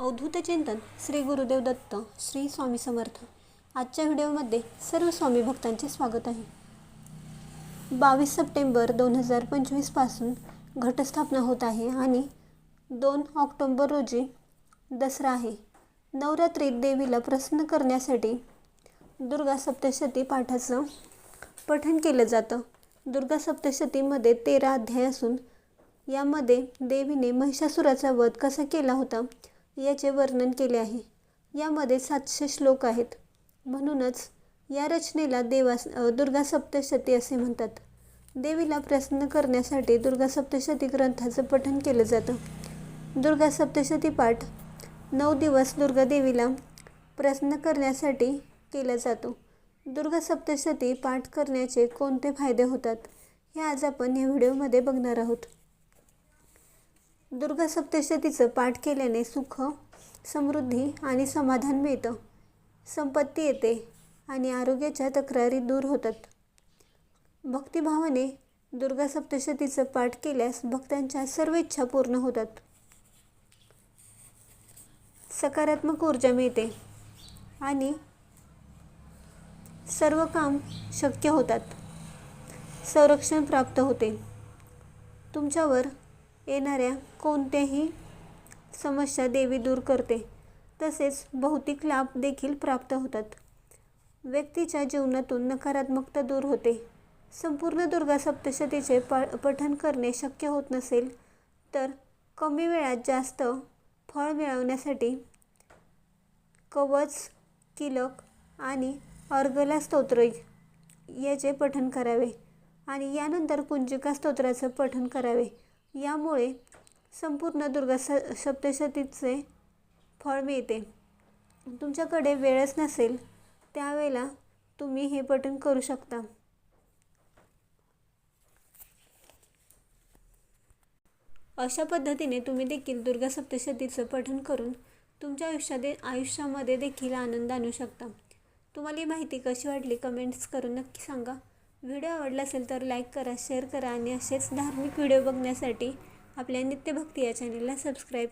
अवधूत चिंतन श्री गुरुदेव दत्त श्री स्वामी समर्थ. आजच्या व्हिडिओमध्ये सर्व स्वामी भक्तांचे स्वागत आहे. बावीस सप्टेंबर दोन हजार पंचवीसपासून घटस्थापना होत आहे आणि दोन ऑक्टोंबर रोजी दसरा आहे. नवरात्रीत देवीला प्रसन्न करण्यासाठी दुर्गा सप्तशती पाठाचं पठण केलं जातं. दुर्गा सप्तशतीमध्ये तेरा अध्याय असून यामध्ये देवीने महिषासुराचा वध कसा केला होता? याचे वर्णन केले आहे. यामध्ये सातशे श्लोक आहेत. म्हणूनच या रचनेला देवास दुर्गा सप्तशती असे म्हणतात. देवीला प्रसन्न करण्यासाठी दुर्गा सप्तशती ग्रंथाचं पठण केलं जातं. दुर्गा सप्तशती पाठ नऊ दिवस दुर्गा देवीला प्रसन्न करण्यासाठी केला जातो. दुर्गा सप्तशती पाठ करण्याचे कोणते फायदे होतात हे आज आपण या व्हिडिओमध्ये बघणार आहोत. दुर्गा सप्तशतीचं पाठ केल्याने सुख समृद्धी आणि समाधान मिळतं. संपत्ती येते आणि आरोग्याच्या तक्रारी दूर होतात. भक्तिभावाने दुर्गा सप्तशतीचं पाठ केल्यास भक्तांच्या सर्व इच्छा पूर्ण होतात. सकारात्मक ऊर्जा मिळते आणि सर्व काम शक्य होतात. संरक्षण प्राप्त होते. तुमच्यावर येणाऱ्या कोणत्याही समस्या देवी दूर करते. तसेच भौतिक लाभ देखील प्राप्त होतात. व्यक्तीच्या जीवनातून नकारात्मकता दूर होते. संपूर्ण दुर्गा सप्तशतीचे प पठन करणे शक्य होत नसेल तर कमी वेळात जास्त फळ मिळवण्यासाठी कवच किलक आणि अर्गला स्तोत्र याचे पठन करावे आणि यानंतर कुंजिका स्तोत्राचं पठन करावे. यामुळे संपूर्ण दुर्गा स सप्तशतीचे फळ मिळते. तुमच्याकडे वेळच नसेल त्यावेळेला तुम्ही हे पठण करू शकता. अशा पद्धतीने तुम्ही देखील दुर्गा सप्तशतीचं पठण करून तुमच्या आयुष्यात आयुष्यामध्ये देखील आनंद आणू शकता. तुम्हाला ही माहिती कशी वाटली कमेंट्स करून नक्की सांगा. व्हिडिओ आवडला असेल तर लाईक करा शेअर करा आणि असेच धार्मिक व्हिडिओ बघण्यासाठी आपल्या नित्यभक्ती या चॅनलला सबस्क्राईब